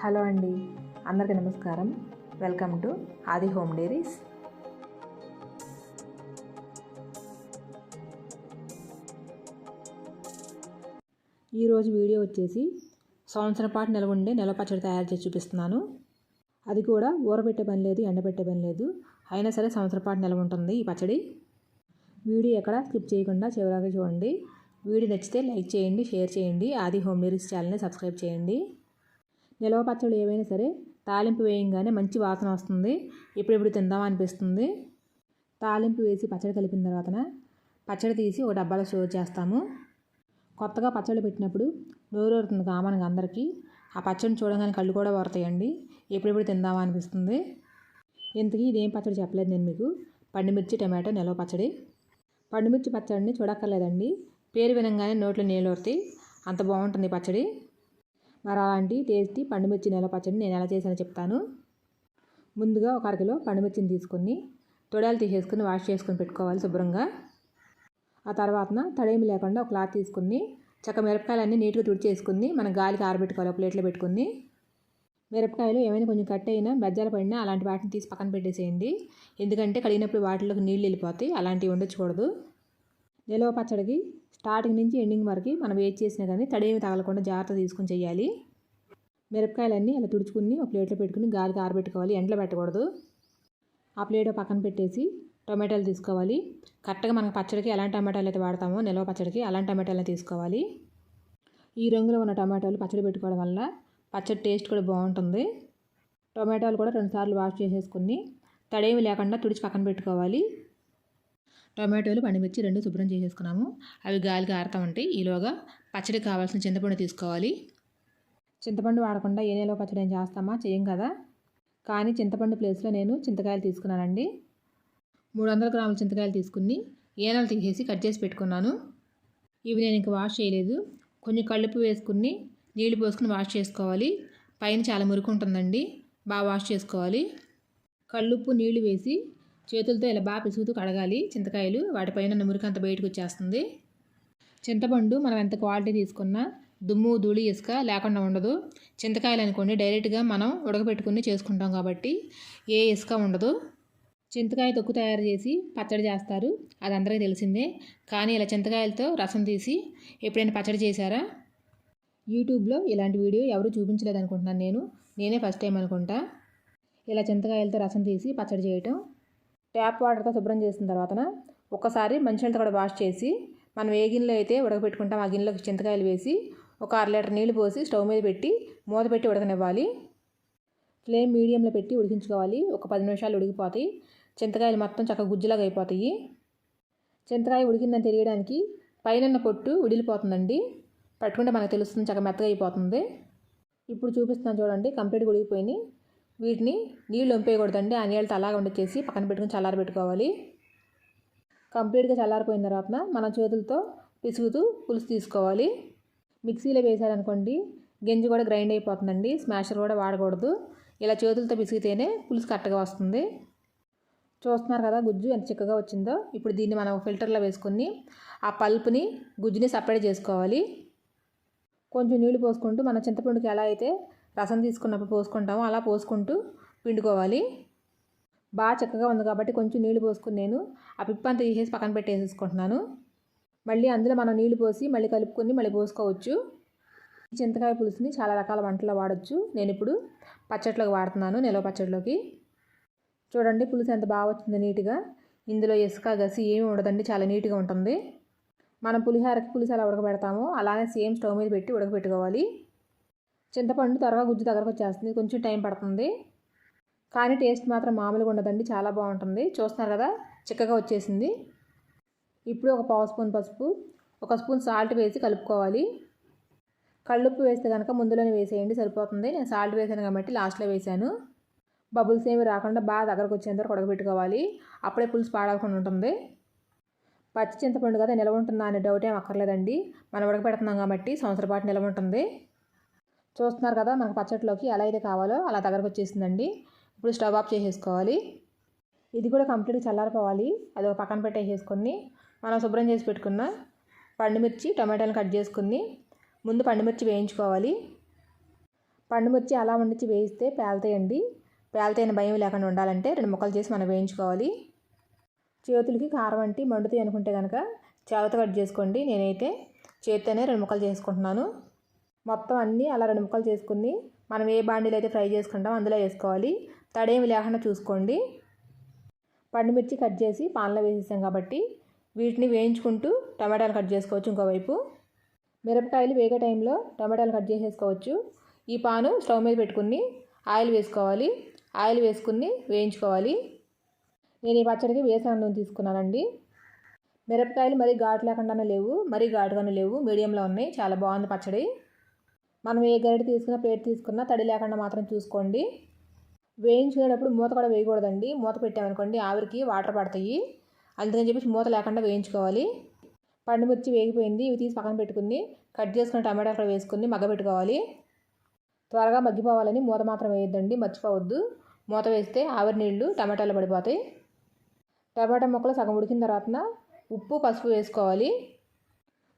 Hello అండి అందరికీ నమస్కారం. Welcome to Aadi home diaries. ఈరోజు వీడియో వచ్చేసి సంవత్సరం పాటు నిలవ ఉండే నెల పచ్చడి తయారు చేసి చూపిస్తున్నాను. అది కూడా ఊరబెట్టే పని లేదు ఎండబెట్టే పని లేదు. అయినా సరే సంవత్సరం పాటు నిలవ ఉంటుంది ఈ పచ్చడి. వీడియో ఎక్కడ స్కిప్ చేయకుండా చివరిగా చూడండి. వీడియో నచ్చితే లైక్ చేయండి షేర్ చేయండి. ఆది హోమ్ డైరీస్ ఛానల్ని సబ్స్క్రైబ్ చేయండి. నిలవ పచ్చళ్ళు ఏవైనా సరే తాలింపు వేయంగానే మంచి వాసన వస్తుంది. ఎప్పుడెప్పుడు తిందాం అనిపిస్తుంది. తాలింపు వేసి పచ్చడి కలిపిన తర్వాత పచ్చడి తీసి ఒక డబ్బాలో స్టోర్ చేస్తాము. కొత్తగా పచ్చడి పెట్టినప్పుడు నోరు ఊరుతుంది కామన్గా అందరికీ. ఆ పచ్చడిని చూడగానే కళ్ళు కూడా వరతాయండి ఎప్పుడెప్పుడు తిందామా అనిపిస్తుంది. ఇంతకీ ఇదేం పచ్చడి చెప్పలేదు నేను మీకు. పండుమిర్చి టమాటో నిలవ పచ్చడి. పండుమిర్చి పచ్చడిని చూడక్కర్లేదండి. పేరు వినంగానే నోట్లో నీళ్ళు ఊరుతాయి. అంత బాగుంటుంది పచ్చడి. మరి అలాంటి టేస్టీ పండుమిర్చి నెల పచ్చడి నేను ఎలా చేశానో చెప్తాను. ముందుగా ఒక అరకిలో పండుమిర్చిని తీసుకొని తొడాలు తీసేసుకుని వాష్ చేసుకుని పెట్టుకోవాలి శుభ్రంగా. ఆ తర్వాతన తడేమి లేకుండా ఒక క్లాత్ తీసుకుని చక్క మిరపకాయలన్నీ నీట్గా తుడిచేసుకుని మనం గాలికి ఆరబెట్టుకోవాలి ఒక ప్లేట్లో పెట్టుకుని. మిరపకాయలు ఏమైనా కొంచెం కట్ అయినా బెజ్జాలు పడినా అలాంటి వాటిని తీసి పక్కన పెట్టేసేయండి. ఎందుకంటే కడిగినప్పుడు వాటిలోకి నీళ్ళు వెళ్ళిపోతాయి అలాంటివి ఉండొచ్చకూడదు నిలవ పచ్చడికి స్టార్టింగ్ నుంచి ఎండింగ్ వరకు మనం ఏది చేసినా కానీ తడేమి తగలకుండా జాగ్రత్త తీసుకుని చేయాలి. మిరపకాయలన్నీ అలా తుడుచుకుని ఒక ప్లేట్లో పెట్టుకుని గాలికి ఆరబెట్టుకోవాలి. ఎండలో పెట్టకూడదు. ఆ ప్లేట్ పక్కన పెట్టేసి టొమాటోలు తీసుకోవాలి. కరెక్ట్గా మనం పచ్చడికి ఎలాంటి టమాటాలు అయితే వాడతామో నిల్వ పచ్చడికి అలాంటి టమాటాలు తీసుకోవాలి. ఈ రంగులో ఉన్న టమాటాలు పచ్చడి పెట్టుకోవడం వల్ల పచ్చడి టేస్ట్ కూడా బాగుంటుంది. టొమాటోలు కూడా రెండుసార్లు వాష్ చేసేసుకుని తడేమి లేకుండా తుడిచి పక్కన పెట్టుకోవాలి. టొమాటోలు పండుమిర్చి రెండు శుభ్రం చేసేసుకున్నాము. అవి గాలికి ఆరుతామంటే ఈలోగా పచ్చడికి కావాల్సిన చింతపండు తీసుకోవాలి. చింతపండు వాడకుండా ఏ నెలలో పచ్చడి చేస్తామా? చేయం కదా. కానీ చింతపండు ప్లేస్లో నేను చింతకాయలు తీసుకున్నానండి. మూడు వందల గ్రాముల చింతకాయలు తీసుకుని ఏనాలు తీసేసి కట్ చేసి పెట్టుకున్నాను. ఇవి నేను ఇంకా వాష్ చేయలేదు. కొంచెం కళ్ళుపు వేసుకుని నీళ్ళు పోసుకుని వాష్ చేసుకోవాలి. పైన చాలా మురికి ఉంటుందండి. బాగా వాష్ చేసుకోవాలి. కళ్ళుప్పు నీళ్ళు వేసి చేతులతో ఇలా బాగా పిసుగుతూ కడగాలి చింతకాయలు. వాటిపైన నుమురికంత మురికి అంత బయటకు వచ్చేస్తుంది. చింతపండు మనం ఎంత క్వాలిటీ తీసుకున్నా దుమ్ము ధూళి ఇసుక లేకుండా ఉండదు. చింతకాయలు అనుకోండి డైరెక్ట్గా మనం ఉడకబెట్టుకుని చేసుకుంటాం కాబట్టి ఏ ఇసుక ఉండదు. చింతకాయ తొక్కు తయారు చేసి పచ్చడి చేస్తారు. అది అందరికీ తెలిసిందే. కానీ ఇలా చింతకాయలతో రసం తీసి ఎప్పుడైనా పచ్చడి చేశారా? యూట్యూబ్లో ఇలాంటి వీడియో ఎవరు చూపించలేదు అనుకుంటున్నాను నేను. నేనే ఫస్ట్ టైం అనుకుంటా. ఇలా చింతకాయలతో రసం తీసి పచ్చడి చేయటం ట్యాప్ వాటర్తో శుభ్రం చేసిన తర్వాత ఒకసారి మంచినీళ్ళతో కూడా వాష్ చేసి మనం ఏ గిన్నెలో అయితే ఉడకబెట్టుకుంటాం ఆ గిన్నెలోకి చింతకాయలు వేసి ఒక అర లీటర్ నీళ్ళు పోసి స్టవ్ మీద పెట్టి మూత పెట్టి ఉడకనివ్వాలి. ఫ్లేమ్ మీడియంలో పెట్టి ఉడికించుకోవాలి. ఒక పది నిమిషాలు ఉడికిపోతాయి. చింతకాయలు మొత్తం చక్కగా గుజ్జులాగా అయిపోతాయి. చింతకాయ ఉడికిందని తెలియడానికి పైన పొట్టు ఉడిలిపోతుందండి పట్టుకుంటే మనకు తెలుస్తుంది చక్కగా మెత్తగా అయిపోతుంది. ఇప్పుడు చూపిస్తున్నాను చూడండి. కంప్లీట్గా ఉడికిపోయినాయి. వీటిని నీళ్ళు వంపేయకూడదండి. ఆ నీళ్ళతో అలాగ వండిచేసి పక్కన పెట్టుకుని చల్లారి పెట్టుకోవాలి. కంప్లీట్గా చల్లారిపోయిన తర్వాత మన చేతులతో పిసుగుతూ పులుసు తీసుకోవాలి. మిక్సీలో వేసారనుకోండి గింజ కూడా గ్రైండ్ అయిపోతుందండి. స్మాషర్ కూడా వాడకూడదు. ఇలా చేతులతో పిసిగితేనే పులుసు కరెక్ట్గా వస్తుంది. చూస్తున్నారు కదా గుజ్జు ఎంత చిక్కగా వచ్చిందో? ఇప్పుడు దీన్ని మనం ఫిల్టర్లో వేసుకొని ఆ పల్ప్ని గుజ్జుని సపరేట్ చేసుకోవాలి. కొంచెం నీళ్ళు పోసుకుంటూ మన చింతపండుకి ఎలా అయితే రసం తీసుకున్నప్పుడు పోసుకుంటామో. అలా పోసుకుంటూ పిండుకోవాలి. బాగా చక్కగా ఉంది కాబట్టి కొంచెం నీళ్ళు పోసుకుని నేను ఆ పిప్ప అంతా తీసేసి పక్కన పెట్టేసేసుకుంటున్నాను. మళ్ళీ అందులో మనం నీళ్ళు పోసి మళ్ళీ కలుపుకొని మళ్ళీ పోసుకోవచ్చు. చింతకాయ పులుసుని చాలా రకాల వంటల్లో వాడచ్చు. నేను ఇప్పుడు పచ్చట్లోకి వాడుతున్నాను నిలవ పచ్చడిలోకి చూడండి పులుసు ఎంత బాగా వచ్చింది నీట్గా. ఇందులో ఇసుక గసి ఏమి ఉండదండి చాలా నీట్గా ఉంటుంది. మనం పులిహోరకి పులుసు ఎలా ఉడకబెడతామో అలానే సేమ్ స్టవ్ మీద పెట్టి ఉడకబెట్టుకోవాలి. చింతపండు త్వరగా గుజ్జు దగ్గరకు వచ్చేస్తుంది కొంచెం టైం పడుతుంది. కానీ టేస్ట్ మాత్రం మామూలుగా ఉండదండి. చాలా బాగుంటుంది. చూస్తున్నారు కదా? చిక్కగా వచ్చేసింది. ఇప్పుడు ఒక పావు స్పూన్ పసుపు ఒక స్పూన్ సాల్ట్ వేసి కలుపుకోవాలి. కళ్ళుప్పు వేస్తే కనుక ముందులోనే వేసేయండి సరిపోతుంది. నేను సాల్ట్ వేసాను కాబట్టి లాస్ట్లో వేసాను. బబుల్స్ ఏమి రాకుండా బాగా దగ్గరకు వచ్చేంత వరకు ఉడకబెట్టుకోవాలి. అప్పుడే పులుసు పాడవకుండా ఉంటుంది. పచ్చి చింతపండు కదా నిలవ ఉంటుందా అనే డౌట్ ఏం అక్కర్లేదండి. మనం ఉడకబెడుతున్నాం కాబట్టి సంవత్సరం పాటు నిలవ ఉంటుంది. చూస్తున్నారు కదా మనకు పచ్చట్లోకి ఎలా అయితే కావాలో అలా దగ్గరకు వచ్చేసిందండి. ఇప్పుడు స్టవ్ ఆఫ్ చేసేసుకోవాలి. ఇది కూడా కంప్లీట్గా చల్లారిపోవాలి. అది ఒక పక్కన పెట్టేసేసుకొని మనం శుభ్రం చేసి పెట్టుకున్న పండుమిర్చి టమాటాలు కట్ చేసుకుని ముందు పండుమిర్చి వేయించుకోవాలి. పండుమిర్చి అలా వండించి వేయిస్తే పేలుతాయండి. పేలుతాయని భయం లేకుండా ఉండాలంటే రెండు ముక్కలు చేసి మనం వేయించుకోవాలి. చేతులకి కారం అంటి మండుతాయి అనుకుంటే కనుక చేత కట్ చేసుకోండి. నేనైతే చేత్తోనే రెండు ముక్కలు చేసుకుంటున్నాను. మొత్తం అన్నీ అలా రెండు ముక్కలు చేసుకుని మనం ఏ బాండీలు అయితే ఫ్రై చేసుకుంటామో అందులో వేసుకోవాలి. తడేమి లేకుండా చూసుకోండి. పండుమిర్చి కట్ చేసి పాన్లో వేసేసాం కాబట్టి వీటిని వేయించుకుంటూ టమాటాలు కట్ చేసుకోవచ్చు ఇంకోవైపు. మిరపకాయలు వేగే టైంలో టమాటాలు కట్ చేసేసుకోవచ్చు. ఈ పాను స్టవ్ మీద పెట్టుకుని ఆయిల్ వేసుకోవాలి. ఆయిల్ వేసుకుని వేయించుకోవాలి. నేను ఈ పచ్చడికి వేసాను నూనె తీసుకున్నానండి. మిరపకాయలు మరీ ఘాటు లేకుండానే లేవు మరీ ఘాటుగానే లేవు మీడియంలో ఉన్నాయి చాలా బాగుంది పచ్చడి. మనం ఏ గరిటె తీసుకున్నా ప్లేట్ తీసుకున్నా తడి లేకుండా మాత్రం చూసుకోండి. వేయించుకునేటప్పుడు మూత కూడా వేయకూడదండి. మూత పెట్టామనుకోండి ఆవిరికి వాటర్ పడతాయి. అందుకని చెప్పేసి మూత లేకుండా వేయించుకోవాలి. పండుమిర్చి వేగిపోయింది. ఇవి తీసి పక్కన పెట్టుకుని కట్ చేసుకుని టమాటా కూడా వేసుకుని మగ్గబెట్టుకోవాలి త్వరగా మగ్గిపోవాలని మూత మాత్రం వేయొద్దండి. మర్చిపోవద్దు. మూత వేస్తే ఆవిరి నీళ్ళు టమాటాలు పడిపోతాయి. టమాటా ముక్కలు సగం ఉడికిన తర్వాత ఉప్పు పసుపు వేసుకోవాలి.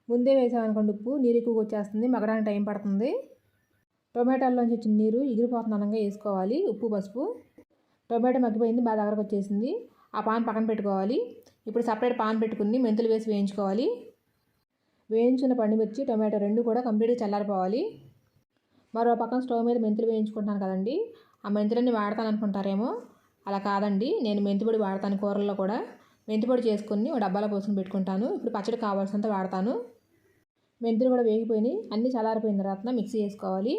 ముందే వేసామనుకోండి ఉప్పు నీరు ఎక్కువ వచ్చేస్తుంది మగడానికి టైం పడుతుంది. టొమాటోలోంచి వచ్చిన నీరు ఎగిరిపోతున్న అనంగా వేసుకోవాలి. ఉప్పు పసుపు. టొమాటో మగ్గిపోయింది బాగా దగ్గరకు వచ్చేసింది. ఆ పాన్ పక్కన పెట్టుకోవాలి. ఇప్పుడు సపరేట్ పాన్ పెట్టుకుని మెంతులు వేసి వేయించుకోవాలి. వేయించుకున్న పండుమిర్చి టొమాటో రెండు కూడా కంప్లీట్గా చల్లారిపోవాలి. మరో పక్కన స్టవ్ మీద మెంతులు వేయించుకుంటాను కదండి. ఆ మెంతులన్నీ వాడతాను అనుకుంటారేమో అలా కాదండి. నేను మెంతిపొడి వాడతాను కూరల్లో కూడా. మెంతిపొడి చేసుకుని ఒక డబ్బాలో పోసుకుని పెట్టుకుంటాను. ఇప్పుడు పచ్చడి కావాల్సినంత వాడతాను. మెంతులు కూడా వేగిపోయినాయి. అన్నీ చల్లారిపోయిన తర్వాత మిక్సీ చేసుకోవాలి.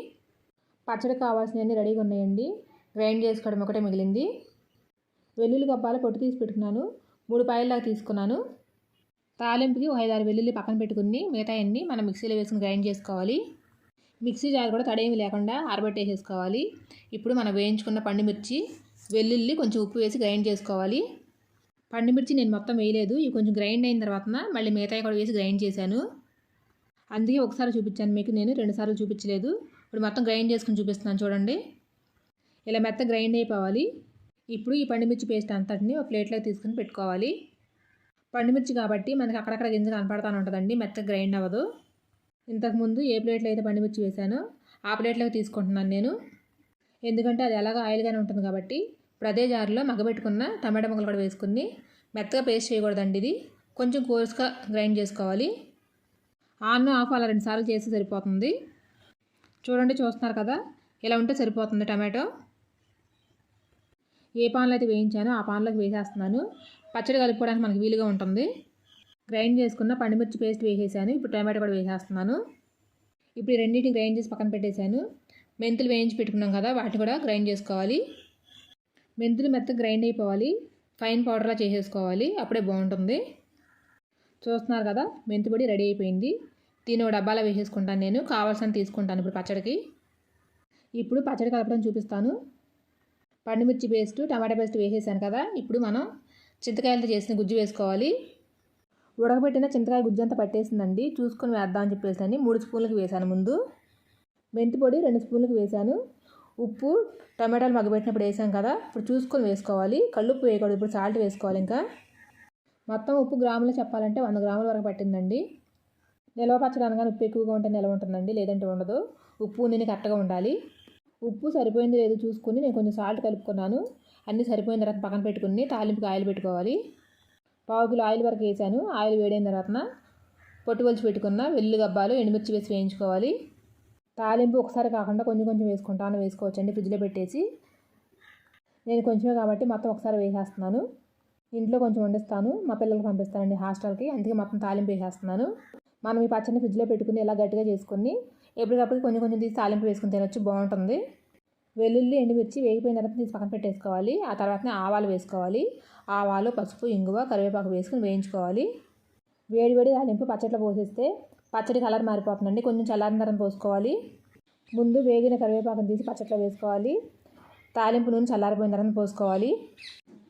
పచ్చడి కావాల్సినవన్నీ రెడీగా ఉన్నాయండి. గ్రైండ్ చేసుకోవడం ఒకటే మిగిలింది. వెల్లుల్లి గబ్బాలు పొట్టు తీసి పెట్టుకున్నాను. మూడు పాయల్లాగా తీసుకున్నాను. తాలింపుకి ఒక ఐదారు వెల్లుల్లి పక్కన పెట్టుకుని మిగతా అన్నీ మనం మిక్సీలో వేసుకుని గ్రైండ్ చేసుకోవాలి. మిక్సీ జార్ కూడా తడేమి లేకుండా ఆరబెట్టేసేసుకోవాలి. ఇప్పుడు మనం వేయించుకున్న పండుమిర్చి వెల్లుల్లి కొంచెం ఉప్పు వేసి గ్రైండ్ చేసుకోవాలి. పండుమిర్చి నేను మొత్తం వేయలేదు. ఇవి కొంచెం గ్రైండ్ అయిన తర్వాత మళ్ళీ మిగతాయి కూడా వేసి గ్రైండ్ చేశాను. అందుకే ఒకసారి చూపించాను. మీకు నేను రెండుసార్లు చూపించలేదు. ఇప్పుడు మొత్తం గ్రైండ్ చేసుకుని చూపిస్తున్నాను చూడండి. ఇలా మెత్త గ్రైండ్ అయిపోవాలి. ఇప్పుడు ఈ పండుమిర్చి పేస్ట్ అంతటిని ఒక ప్లేట్లో తీసుకుని పెట్టుకోవాలి. పండుమిర్చి కాబట్టి మనకి అక్కడక్కడ గింజ కనపడతానే ఉంటుందండి. మెత్త గ్రైండ్ అవ్వదు. ఇంతకుముందు ఏ ప్లేట్లో అయితే పండుమిర్చి వేసానో ఆ ప్లేట్లోకి తీసుకుంటున్నాను నేను. ఎందుకంటే అది ఎలాగో ఆయిల్గానే ఉంటుంది కాబట్టి. ఇప్పుడు అదే జార్లో మగ్గబెట్టుకున్న టమాటా ముక్కలు కూడా వేసుకుని మెత్తగా పేస్ట్ చేయకూడదండి ఇది. కొంచెం కోర్స్గా గ్రైండ్ చేసుకోవాలి. ఆన్ ఆఫ్ అలా రెండుసార్లు చేస్తే సరిపోతుంది. చూడండి చూస్తున్నారు కదా? ఇలా ఉంటే సరిపోతుంది టమాటో. ఏ పాన్లో అయితే వేయించానో ఆ పాన్లోకి వేసేస్తున్నాను. పచ్చడి కలుపుకోవడానికి మనకి వీలుగా ఉంటుంది. గ్రైండ్ చేసుకున్న పండుమిర్చి పేస్ట్ వేసేసాను. ఇప్పుడు టమాటో కూడా వేసేస్తున్నాను. ఇప్పుడు ఈ రెండింటిని గ్రైండ్ చేసి పక్కన పెట్టేశాను. మెంతులు వేయించి పెట్టుకున్నాం కదా వాటిని కూడా గ్రైండ్ చేసుకోవాలి. మెంతులు మెత్తగా గ్రైండ్ అయిపోవాలి. ఫైన్ పౌడర్లా చేసేసుకోవాలి. అప్పుడే బాగుంటుంది. చూస్తున్నారు కదా మెంతిపొడి రెడీ అయిపోయింది. దీన్ని డబ్బాలో వేసేసుకుంటాను నేను. కావాల్సిన తీసుకుంటాను ఇప్పుడు పచ్చడికి. ఇప్పుడు పచ్చడి కలపడం చూపిస్తాను. పండుమిర్చి పేస్ట్ టమాటా పేస్ట్ వేసేసాను కదా. ఇప్పుడు మనం చింతకాయలతో చేసిన గుజ్జు వేసుకోవాలి. ఉడకబెట్టిన చింతకాయ గుజ్జు అంతా పట్టేసిందండి. చూసుకొని వేద్దామని చెప్పేసి అని మూడు స్పూన్లకు వేసాను ముందు. మెంతి పొడి రెండు స్పూన్లకు వేసాను. ఉప్పు టమాటాలు మగ్గబెట్టినప్పుడు వేసాం కదా. ఇప్పుడు చూసుకొని వేసుకోవాలి. కళ్ళుప్పు వేయకూడదు. ఇప్పుడు సాల్ట్ వేసుకోవాలి ఇంకా. మొత్తం ఉప్పు గ్రాములు చెప్పాలంటే వంద గ్రాముల వరకు పట్టిందండి. నిల్వ పచ్చడానికి ఉప్పు ఎక్కువగా ఉంటే నిల్వ ఉంటుందండి లేదంటే ఉండదు. ఉప్పు నేను కరెక్ట్గా ఉండాలి. ఉప్పు సరిపోయింది లేదు చూసుకుని నేను కొంచెం సాల్ట్ కలుపుకున్నాను. అన్నీ సరిపోయిన తర్వాత పక్కన పెట్టుకుని తాలింపుకి ఆయిల్ పెట్టుకోవాలి. పావు కిలో ఆయిల్ వరకు వేసాను. ఆయిల్ వేడైన తర్వాత పొట్టు వలిచి పెట్టుకున్న వెల్లు గబ్బాలు ఎండుమిర్చి వేసి వేయించుకోవాలి. తాలింపు ఒకసారి కాకుండా కొంచెం కొంచెం వేసుకుంటాను వేసుకోవచ్చండి ఫ్రిడ్జ్లో పెట్టేసి. నేను కొంచెమే కాబట్టి మొత్తం ఒకసారి వేసేస్తున్నాను. ఇంట్లో కొంచెం వండిస్తాను. మా పిల్లలకు పంపిస్తానండి హాస్టల్కి. అందుకే మొత్తం తాలింపు వేసేస్తున్నాను. మనం ఈ పచ్చడిని ఫ్రిడ్జ్లో పెట్టుకుని ఇలా గట్టిగా చేసుకుని ఎప్పటికప్పుడు కొంచెం కొంచెం తీసి తాలింపు వేసుకుని తినొచ్చు. బాగుంటుంది. వెల్లుల్లి ఎండుమిర్చి వేగిపోయిన తర్వాత తీసి పక్కన పెట్టేసుకోవాలి. ఆ తర్వాతనే ఆవాలు వేసుకోవాలి. ఆవాలు పసుపు ఇంగువ కరివేపాకు వేసుకుని వేయించుకోవాలి. వేడివేడి తాలింపు పచ్చట్లో పోసేస్తే పచ్చడి కలర్ మారిపోతుందండి. కొంచెం చల్లారిన తర్వాత పోసుకోవాలి. ముందు వేగిన కరివేపాకుని తీసి పచ్చట్లో వేసుకోవాలి. తాలింపు నూనె చల్లారిపోయిన తర్వాత పోసుకోవాలి.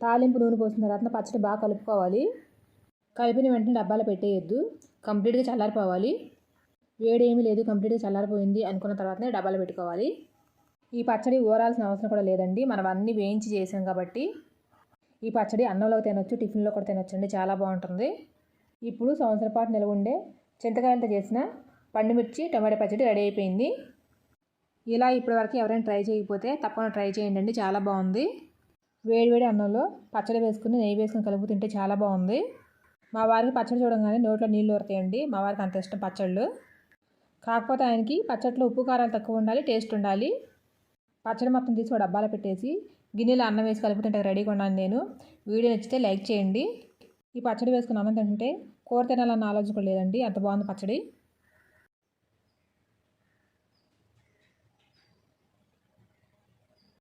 తాలింపు నూనె పోసిన తర్వాత పచ్చడి బాగా కలుపుకోవాలి. కలిపిన వెంటనే డబ్బాలో పెట్టేయొద్దు. కంప్లీట్గా చల్లారిపోవాలి. వేడి లేదు కంప్లీట్గా చల్లారిపోయింది అనుకున్న తర్వాతనే డబ్బాలో పెట్టుకోవాలి. ఈ పచ్చడి ఊరాల్సిన అవసరం కూడా లేదండి. మనం అన్నీ వేయించి చేసాం కాబట్టి ఈ పచ్చడి అన్నంలో తినొచ్చు టిఫిన్లో కూడా తినొచ్చండి. చాలా బాగుంటుంది. ఇప్పుడు సంవత్సరం పాటు నిల్వ ఉండే చింతకాయలతో చేసిన పండుమిర్చి టమాటా పచ్చడి రెడీ అయిపోయింది. ఇలా ఇప్పటివరకు ఎవరైనా ట్రై చేయకపోతే తప్పకుండా ట్రై చేయండి చాలా బాగుంది. వేడివేడి అన్నంలో పచ్చడి వేసుకుని నెయ్యి వేసుకుని కలుపు తింటే చాలా బాగుంది. మా వారికి పచ్చడి చూడంగానే నోట్లో నీళ్ళు ఉరతాయండి మా వారికి అంత ఇష్టం పచ్చళ్ళు. కాకపోతే ఆయనకి పచ్చట్లో ఉప్పు కారాలు తక్కువ ఉండాలి టేస్ట్ ఉండాలి. పచ్చడి మొత్తం తీసి ఒక డబ్బాలో పెట్టేసి గిన్నెలో అన్నం వేసి కలుపుతుంటే రెడీగా ఉన్నాను నేను. వీడియో నచ్చితే లైక్ చేయండి. ఈ పచ్చడి వేసుకుని అన్నం తింటుంటే కూర తినాలన్న ఆలోచన కూడా లేదండి. అంత బాగుంది పచ్చడి.